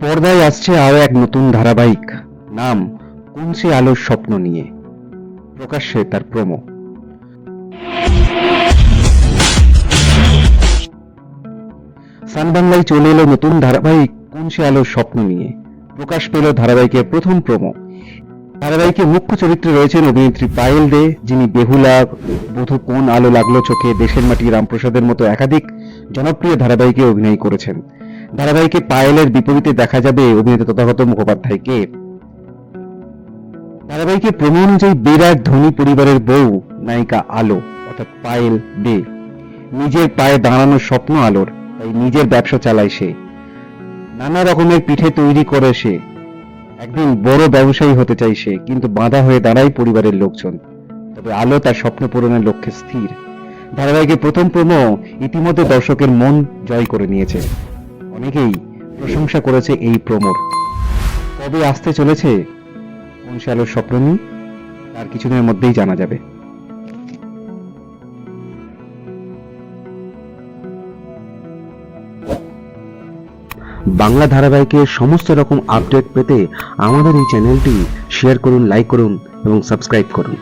পর্দায় আসছে আরও এক নতুন ধারাবাহিক। নাম কোন আলোর স্বপ্ন নিয়ে। প্রকাশ্যে তার প্রোমো। সান বাংলায় চলে এলো নতুন ধারাবাহিক কোন আলোর স্বপ্ন নিয়ে। প্রকাশ পেল ধারাবাহিকের প্রথম প্রোমো। ধারাবাহিকে মুখ্য চরিত্রে রয়েছেন অভিনেত্রী পায়েল দে, যিনি বেহুলা, বধু কোন আলো লাগল চোখে, দেশের মাটি রামপ্রসাদের মতো একাধিক জনপ্রিয় ধারাবাহিকে অভিনয় করেছেন। ধারাবাহিকে পায়েলের বিপরীতে দেখা যাবে অভিনেতা তথাগত মুখোপাধ্যায়কে। ধারাবাহিকের প্রমো অনুযায়ী বিরাট ধনী পরিবারের বউ, নায়িকা আলো, অর্থাৎ পায়েল দে। নিজের পায়ে দাঁড়ানোর স্বপ্ন আলোর, তাই নিজের ব্যবসা চালায় সে। নানা রকমের পিঠে তৈরি করে সে। একদিন বড় ব্যবসায়ী হতে চাই সে, কিন্তু বাধা হয়ে দাঁড়ায় পরিবারের লোকজন। তবে আলো তার স্বপ্ন পূরণের লক্ষ্যে স্থির। ধারাবাহিকের প্রথম প্রমো ইতিমধ্যে দর্শকের মন জয় করে নিয়েছে। অনেকেই প্রশংসা করেছে এই প্রমোর কবে আসতে চলেছে? কোন সে আলোর স্বপ্ন নিয়ে? তার কিছুদিনের মধ্যেই জানা যাবে। বাংলা ধারাবাহিকের সমস্ত রকম আপডেট পেতে আমাদের এই চ্যানেলটি শেয়ার করুন লাইক করুন এবং সাবস্ক্রাইব করুন।